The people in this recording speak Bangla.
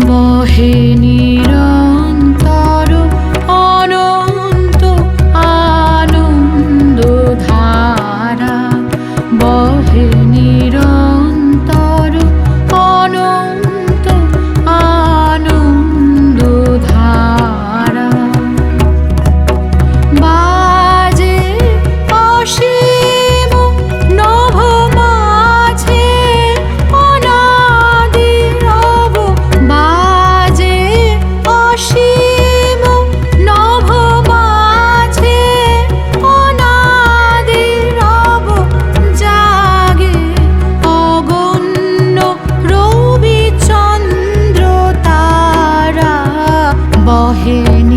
বহে নীরা here.